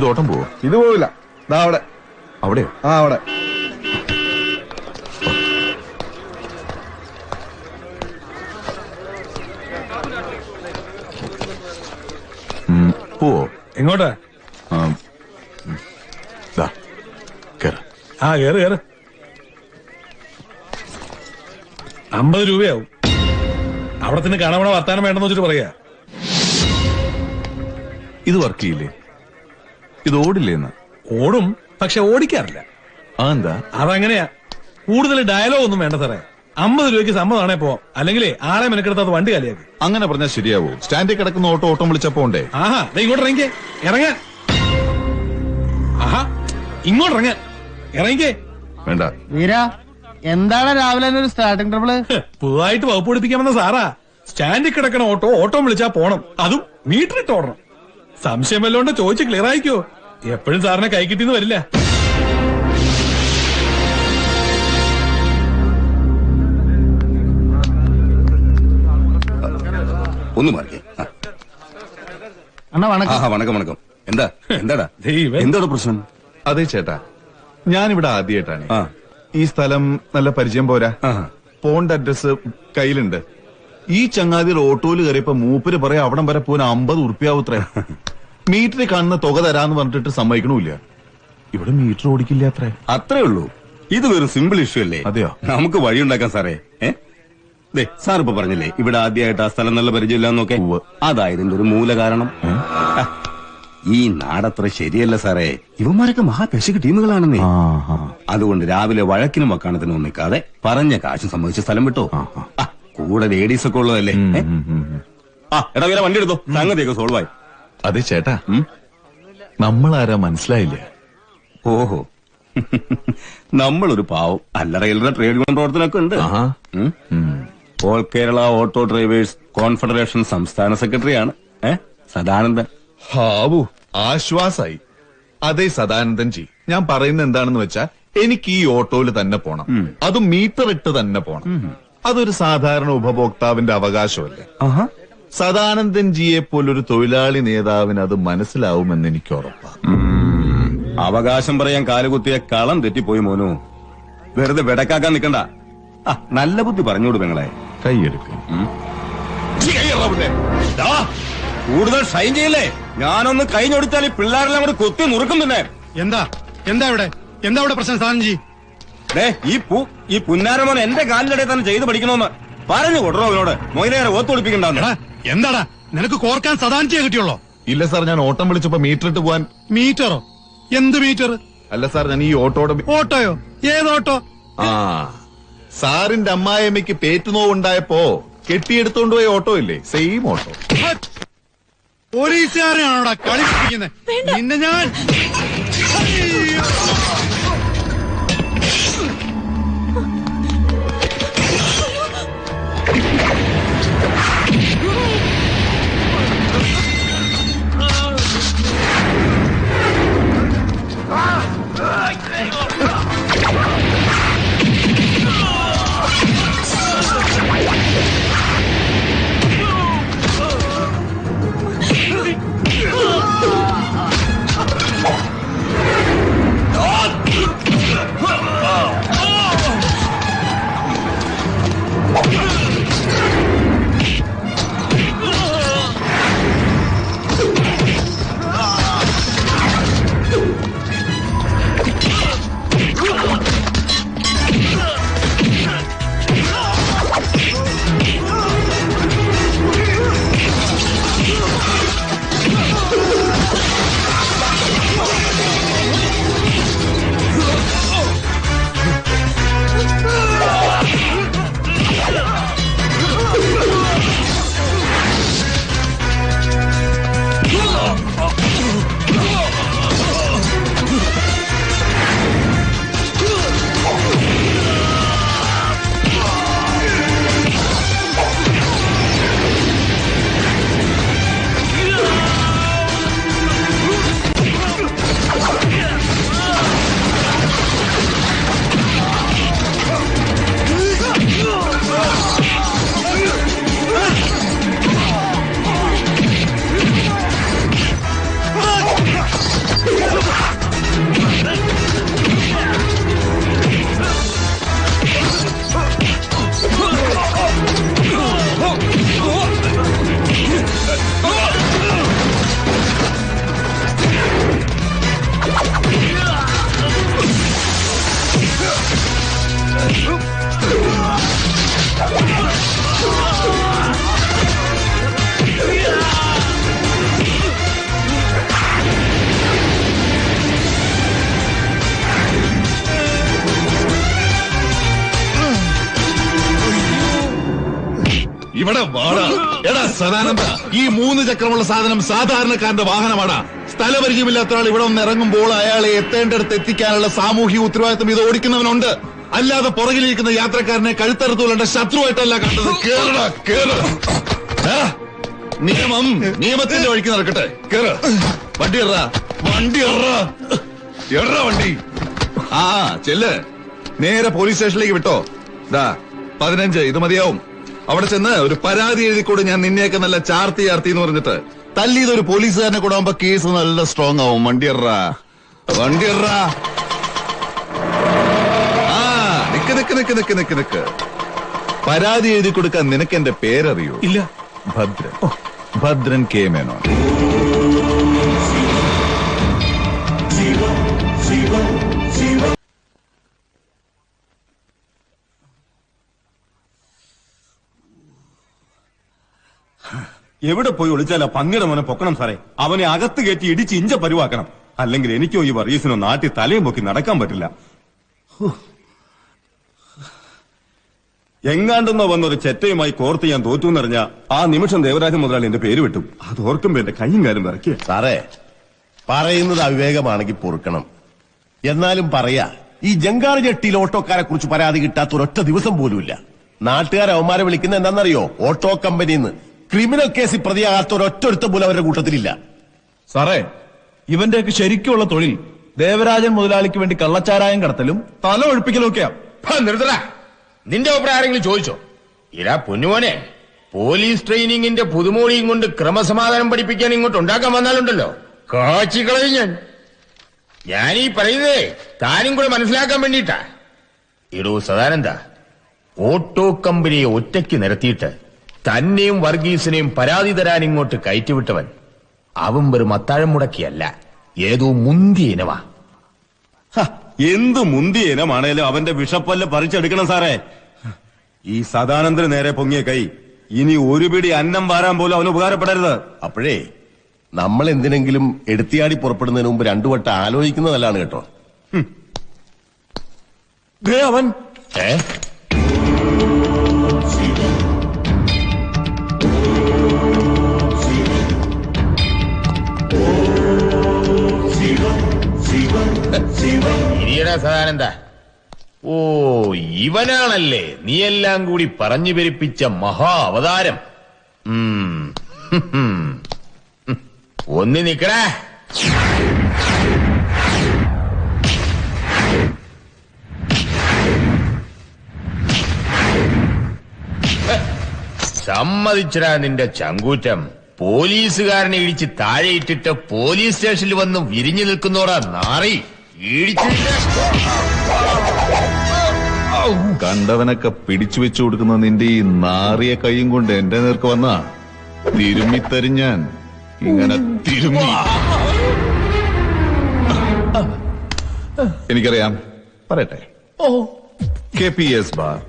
ഇത് ഓട്ടം പോവോ? ഇത് പോവില്ല. ദാ അവിടെ. അവിടെയോ? ആ അവിടെ. പോവോ? എങ്ങോട്ടാ? ആ, കേറ്. ആ കേറ് കേറ്. അമ്പത് രൂപയാവും. അവിടെ തന്നെ കാണാൻ പോണ വർത്താനം വേണ്ടെന്ന് വെച്ചിട്ട് പറയാ. ഇത് വർക്ക് ചെയ്യില്ലേ? ഇത് ഓടില്ലേന്ന് ഓടും പക്ഷെ ഓടിക്കാറില്ല. അതെന്താ? അതങ്ങനെയാ. കൂടുതൽ ഡയലോഗ് ഒന്നും വേണ്ട സാറേ. അമ്പത് രൂപയ്ക്ക് സമ്മതമാണേ പോ. അല്ലെങ്കിൽ ആളെ മെനക്കെടുത്താത്ത വണ്ടി കാലിയാക്കി. അങ്ങനെ പറഞ്ഞാൽ ശരിയാവും? സ്റ്റാൻഡിൽ കിടക്കുന്ന ഓട്ടോ ഓട്ടം വിളിച്ചപ്പോ ഉണ്ടേ? ആഹാ ദേ ഇങ്ങോട്ട് ഇറങ്ങിക്കേ. ഇറങ്ങാൻ ആഹാ ഇങ്ങോട്ട് ഇറങ്ങാൻ ഇറങ്ങിക്കേ. വേണ്ട. വീര എന്താണ് രാവിലെ തന്നെ ഒരു സ്റ്റാർട്ടിംഗ് ട്രബിൾ പുതുതായിട്ട് വകുപ്പ് പിടിപ്പിക്കാമെന്ന സാറാ. സ്റ്റാൻഡിൽ കിടക്കണ ഓട്ടോ ഓട്ടോ വിളിച്ചാ പോണം. അതും മീറ്റർ ഇട്ട് ഓടണം. സംശയം വല്ലോണ്ട് ചോദിച്ച് ക്ലിയർ ആയിക്കോ. എപ്പോഴും സാറിനെ കൈ കിട്ടിന്ന് വരില്ല. ഒന്ന്. അണ്ണ വണക്കം. വണക്കം വണക്കം. എന്താ? എന്താടാ? എന്താടാ പ്രശ്നം? അതെ ചേട്ടാ. ഞാനിവിടെ ആദ്യമായിട്ടാണ്. ഈ സ്ഥലം നല്ല പരിചയം പോരാ. പോണ്ട അഡ്രസ് കയ്യിലുണ്ട്. ഈ ചങ്ങാതിയിൽ ഓട്ടോയിൽ കയറിയപ്പോ മൂപ്പര് പറയാ അവിടം വരെ പോകാൻ അമ്പത് ഉറുപ്പ്യാവൂത്രേ മീറ്ററിൽ കാണുന്ന തുക തരാന്ന് പറഞ്ഞിട്ട് സമ്മതിക്കണമില്ല ഇവിടെ മീറ്റർ ഓടിക്കില്ല അത്രേ. അത്രേ ഉള്ളൂ. ഇത് ഒരു സിമ്പിൾ ഇഷ്യൂ അല്ലേ? അതെയോ? നമുക്ക് വഴി ഉണ്ടാക്കാം സാറേ. ഏ? സാർ ഇപ്പൊ പറഞ്ഞില്ലേ ഇവിടെ ആദ്യമായിട്ട് ആ സ്ഥലം നല്ല പരിചയമില്ലാന്നൊക്കെ. അതായതിന്റെ ഒരു മൂല കാരണം. ഈ നാടത്ര ശരിയല്ല സാറേ. ഇവന്മാരൊക്കെ മഹാപെശക ടീമുകളാണെന്നേ. അതുകൊണ്ട് രാവിലെ വഴക്കിനും വക്കാണത്തിനും നിൽക്കാതെ പറഞ്ഞ കാശ് സംബന്ധിച്ച സ്ഥലം വിട്ടോ. കൂടെ ലേഡീസ് ഒക്കെ ഉള്ളതല്ലേ? ആ എടാ വേറെ വണ്ടി എടുത്തോ. സംഗതിയൊക്കെ സോൾവായി അതെ ചേട്ടാ. നമ്മൾ ആരാ മനസ്സിലായില്ല? ഓഹോ. നമ്മളൊരു പാവം. അല്ലറ റെയിൽവേ ട്രേഡ് യൂണിയൻ പ്രവർത്തനമൊക്കെ ഉണ്ട്. All Kerala auto drivers confederation സംസ്ഥാന സെക്രട്ടറിയാണ്. ഏ? സദാനന്ദൻ. ഹാവു ആശ്വാസായി. അതെ സദാനന്ദൻ ജി ഞാൻ പറയുന്നത് എന്താണെന്ന് വെച്ചാ എനിക്ക് ഈ ഓട്ടോയിൽ തന്നെ പോണം. അതും മീറ്റർ ഇട്ട് തന്നെ പോണം. അതൊരു സാധാരണ ഉപഭോക്താവിന്റെ അവകാശമല്ലേ? സദാനന്ദൻ ജിയെ പോലൊരു തൊഴിലാളി നേതാവിന് അത് മനസ്സിലാവുമെന്ന് എനിക്ക് ഉറപ്പാണ് അവകാശം പറയാൻ കാലുകുത്തിയ കളം തെറ്റിപ്പോയി മോനു. വെറുതെ വെടക്കാക്കാൻ നിക്കണ്ട ആ, നല്ല ബുദ്ധി പറഞ്ഞോട് പെങ്ങളെ. കൈയെടുക്കും. ദാ, കൂടുതൽ ഷൈൻ ചെയ്യില്ലേ? ഞാനൊന്ന് കഴിഞ്ഞൊടിച്ചാൽ ഈ പിള്ളേരെല്ലാം കൂടി കുത്തി നുറുക്കും തന്നെ എന്താ? എന്താ ഇവിടെ? എന്താ ഇവിടെ പ്രശ്നം സാധനം ദേ, ഈ പൂ ഈ പുന്നാരമോൻ എന്റെ കാലിലിടെ തന്നെ ചെയ്ത് പഠിക്കണോന്ന്. പറഞ്ഞു കൊടുറോ അവനോട് മൊയിലേറെ ഓത്തൊളിപ്പിക്കണ്ടെന്ന് എന്താടാ? നിനക്ക് കോർക്കാൻ സദാനിച്ചേ കിട്ടിയുള്ളോ? ഇല്ല സാർ ഞാൻ ഓട്ടം വിളിച്ചപ്പോ മീറ്റർ ഇട്ട് പോവാൻ മീറ്ററോ? എന്ത് മീറ്റർ അല്ല സാർ ഞാൻ ഈ ഓട്ടോടെ ഓട്ടോയോ? ഏത് ഓട്ടോ? ആ സാറിന്റെ അമ്മായിയമ്മയ്ക്ക് പേറ്റുനോവുണ്ടായപ്പോ കെട്ടിയെടുത്തോണ്ട് പോയ ഓട്ടോ ഇല്ലേ? Same auto. പോലീസുകാരെയാണോടാ കളി പിടിക്കുന്നത് നിന്നെ ഞാൻ ഇവിടെ വാടാ. എടാ സദാനന്ദ ഈ മൂന്ന് ചക്രമുള്ള സാധനം സാധാരണക്കാരന്റെ വാഹനമാണ് സ്ഥലപരിചയമില്ലാത്ത ആൾ ഇവിടെ ഒന്ന് ഇറങ്ങുമ്പോൾ അയാളെ എത്തേണ്ടടുത്ത് എത്തിക്കാനുള്ള സാമൂഹിക ഉത്തരവാദിത്വം ഇത് ഓടിക്കുന്നവനുണ്ട്. അല്ലാതെ പുറകിലിരിക്കുന്ന യാത്രക്കാരനെ കഴുത്തറുത്തുകൊണ്ട ശത്രുവായിട്ടല്ല കണ്ടത്. കേറടാ നിയമം നിയമത്തിന്റെ വഴിക്ക് നടക്കട്ടെ. വണ്ടി എറ. വണ്ടി എറ. എറ വണ്ടി. ആ ചെല്ല്. നേരെ പോലീസ് സ്റ്റേഷനിലേക്ക് വിട്ടോ. ദാ പതിനഞ്ച് ഇത് മതിയാവും. അവിടെ ചെന്ന് ഒരു പരാതി എഴുതിക്കൂടെ ഞാൻ നിന്നെയൊക്കെ നല്ല ചാർത്തി ചാർത്തി എന്ന് പറഞ്ഞിട്ട് തല്ലിയത് ഒരു പോലീസുകാരനെ കൂടെ ആവുമ്പോ കേസ് നല്ല സ്ട്രോങ് ആവും. വണ്ടി എറ വണ്ടി എറ ആ നിക്ക് നിക്ക് നിക്ക് നിക്ക് നിക്ക് നിക്ക്. പരാതി എഴുതി കൊടുക്കാൻ നിനക്ക് എന്റെ പേരറിയോ? ഇല്ല. ഭദ്രൻ. ഭദ്രൻ കെ മേനോൻ. എവിടെ പോയി ഒളിച്ചാലാ പന്നിയുടെ മോനെ പൊക്കണം സാറേ. അവനെ അകത്ത് കയറ്റി ഇടിച്ച് ഇഞ്ച പരിവാക്കണം. അല്ലെങ്കിൽ എനിക്കോ ഈ വർഗീസിനോ നാട്ടിൽ തലയും പൊക്കി നടക്കാൻ പറ്റില്ല. എങ്ങാണ്ടെന്നോ വന്നൊരു ചെറ്റയുമായി കോർത്ത് ഞാൻ തോറ്റു എന്നറിഞ്ഞ ആ നിമിഷം ദേവരാജൻ മുതലാളി എന്റെ പേര് വിട്ടു. അത് ഓർക്കുമ്പോ എന്റെ കൈയും കാലും വിറക്കിയ സാറേ പറയുന്നത് അവിവേകമാണെങ്കിൽ പൊറുക്കണം. എന്നാലും പറയാ ഈ ജങ്കാർ ജെട്ടിയിൽ ഓട്ടോക്കാരെ കുറിച്ച് പരാതി കിട്ടാത്ത ഒരൊറ്റ ദിവസം പോലുമില്ല. നാട്ടുകാരെ അവന്മാരെ വിളിക്കുന്ന എന്താണെന്നറിയോ? ഓട്ടോ കമ്പനിന്ന്. ക്രിമിനൽ കേസിൽ പ്രതിയാകാത്ത ഒരു ഒരുത്തം പോലും അവരുടെ കൂട്ടത്തിലില്ല. സാറേ ഇവന്റെയൊക്കെ ശരിക്കുള്ള തൊഴിൽ ദേവരാജൻ മുതലാളിക്ക് വേണ്ടി കള്ളച്ചാരായം കടത്തലും തല ഒഴിപ്പിക്കലും ഒക്കെയാ. നിർത്തല. നിന്റെ അഭിപ്രായം ആരെങ്കിലും ചോദിച്ചോ? ഇരാ പൊന്നുമോനെ പോലീസ് ട്രെയിനിങ്ങിന്റെ പുതുമോളിയും കൊണ്ട് ക്രമസമാധാനം പഠിപ്പിക്കാൻ ഇങ്ങോട്ട് ഉണ്ടാക്കാൻ വന്നാലുണ്ടല്ലോ. കാച്ചിക്കളയും ഞാൻ. ഞാൻ ഈ പറയുന്നതേ താനും കൂടെ മനസ്സിലാക്കാൻ വേണ്ടിയിട്ടാ. ഇടൂ സദാനന്ദ ഓട്ടോ കമ്പനിയെ ഒറ്റയ്ക്ക് നിരത്തിയിട്ട് തന്നെയും വർഗീസിനെയും പരാതി തരാൻ ഇങ്ങോട്ട് കയറ്റിവിട്ടവൻ അവൻ വെറും അത്താഴം മുടക്കിയല്ല. ഏതോ മുന്തിയ ഇനവാ ഹ, എന്ത് മുന്തിയ ഇനമാണേലും അവന്റെ വിഷപ്പല്ല് പറിച്ചെടുക്കണം സാറേ. ഈ സദാനന്ദന് നേരെ പൊങ്ങിയ കൈ. ഇനി ഒരു പിടി അന്നം വാരാൻ പോലും അവന് ഉപകാരപ്പെടരുത്. അപ്പോഴേ നമ്മൾ എന്തിനെങ്കിലും എടുത്തിയാടി പുറപ്പെടുന്നതിന് മുമ്പ് രണ്ടു വട്ടം ആലോചിക്കുന്നതല്ലാണ് കേട്ടോ. ദേ അവൻ. ഏ? ഇരിയടാ സദാനന്ദ. ഓ ഇവനാണല്ലേ നീയെല്ലാം കൂടി പറഞ്ഞു പെരുപ്പിച്ച മഹാ അവതാരം. ഒന്നി നിക്കടാ. സമ്മതിച്ചടാ നിന്റെ ചങ്കൂറ്റം. പോലീസുകാരനെ ഇടിച്ച് താഴെയിട്ടിട്ട് പോലീസ് സ്റ്റേഷനിൽ വന്ന് വിരിഞ്ഞു നിൽക്കുന്നോടാ നാറി. കണ്ടവനൊക്കെ പിടിച്ചു വെച്ചു കൊടുക്കുന്ന നിന്റെ ഈ നാറിയ കൈയും കൊണ്ട് എന്റെ നേർക്ക് വന്ന? തിരുമ്മിത്തരിഞ്ഞാൻ ഇങ്ങനെ തിരുമ്മി. എനിക്കറിയാം. പറയട്ടെ. K P S bar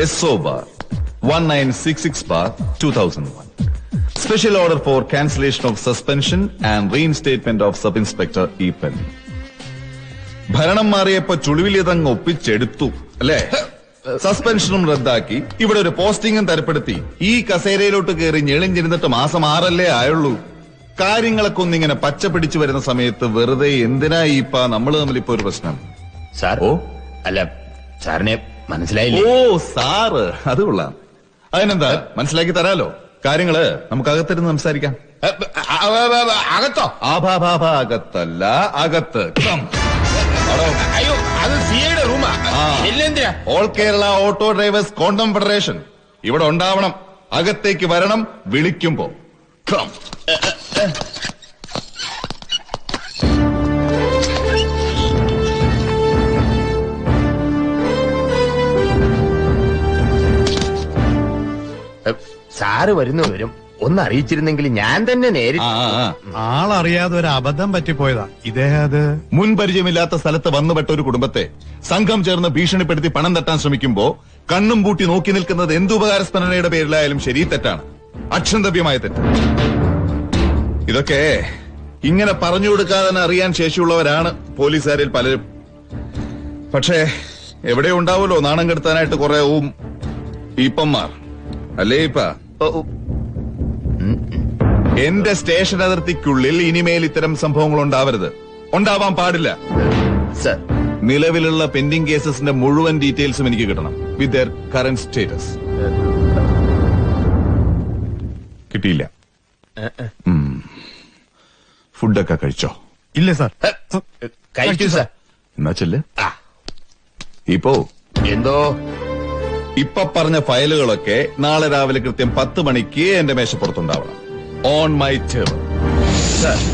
S O bar one nine six six bar two thousand one. Special order for cancellation of suspension and reinstatement of sub inspector E pen. ഭരണം മാറിയപ്പോ ചുളിവിലിതങ്ങ് ഒപ്പിച്ചെടുത്തു അല്ലേ? സസ്പെൻഷനും റദ്ദാക്കി. ഇവിടെ ഒരു പോസ്റ്റിംഗും തരപ്പെടുത്തി. ഈ കസേരയിലോട്ട് കയറി ഞെളിഞ്ഞിരുന്നിട്ട് മാസം ആറല്ലേ ആയുള്ളൂ. കാര്യങ്ങളൊക്കെ ഒന്നിങ്ങനെ പച്ച പിടിച്ചു വരുന്ന സമയത്ത് വെറുതെ എന്തിനാ ഇപ്പ നമ്മൾ തമ്മിൽ ഇപ്പൊ ഒരു പ്രശ്നം? സാർ ഓ. അല്ല സാറിനെ മനസ്സിലായില്ലേ? ഓ സാറ്. അത് കൊള്ളാം. അതിനെന്താ? മനസ്സിലാക്കി തരാലോ? കാര്യങ്ങൾ നമുക്ക് അകത്തിരുന്ന് സംസാരിക്കാം അകത്തോ? ആഭാഭാഭ അകത്തല്ല അകത്ത്. അയ്യോ അത് സിയുടെ റൂമാ. ഇല്ലെന്തിനാ all Kerala auto drivers condom federation ഇവിടെ ഉണ്ടാവണം. അകത്തേക്ക് വരണം വിളിക്കുമ്പോ. സാറ് വരുന്നു വരും ഒന്ന് അറിയിച്ചിരുന്നെങ്കിൽ ഞാൻ തന്നെ നേരിട്ട്. ആളറിയാതെ ഒരു അബദ്ധം പറ്റിപ്പോയതാ. ഇദ്ദേഹം അത് മുൻപരിചയമില്ലാത്ത സ്ഥലത്ത് വന്നുപെട്ട ഒരു കുടുംബത്തെ സംഘം ചേർന്ന് ഭീഷണിപ്പെടുത്തി പണം തട്ടാൻ ശ്രമിക്കുമ്പോ കണ്ണും പൂട്ടി നോക്കി നിൽക്കുന്നത് എന്തുപകാര സ്മരണയുടെ പേരിലായാലും ശരി തെറ്റാണ്. അക്ഷന്തവ്യമായ തെറ്റ്. ഇതൊക്കെ ഇങ്ങനെ പറഞ്ഞു കൊടുക്കാതെ തന്നെ അറിയാൻ ശേഷിയുള്ളവരാണ് പോലീസുകാരിൽ പലരും. പക്ഷേ എവിടെ ഉണ്ടാവുമല്ലോ നാണം കെടുത്താനായിട്ട് കുറെ ഊം ഈപ്പന്മാർ. അല്ലേ ഇപ്പ ഓ, ഓ. എന്റെ സ്റ്റേഷൻ അതിർത്തിക്കുള്ളിൽ ഇനിമേൽ ഇത്തരം സംഭവങ്ങൾ ഉണ്ടാവരുത്. ഉണ്ടാവാൻ പാടില്ല. സർ. നിലവിലുള്ള പെൻഡിംഗ് കേസസിന്റെ മുഴുവൻ ഡീറ്റെയിൽസും എനിക്ക് കിട്ടണം. വിത്ത് ദർ കറന്റ് സ്റ്റേറ്റസ് കിട്ടിയില്ല. ഉം. ഫുഡൊക്കെ കഴിച്ചോ? ഇല്ല സാർ. കഴിച്ചു സർ. എന്നാ ചെല്ല്. ആ. ഇപ്പോ? എന്തോ? ഇപ്പൊ പറഞ്ഞ ഫയലുകളൊക്കെ നാളെ രാവിലെ കൃത്യം പത്ത് മണിക്ക് എന്റെ മേശപ്പുറത്തുണ്ടാവണം. on my table. Sir.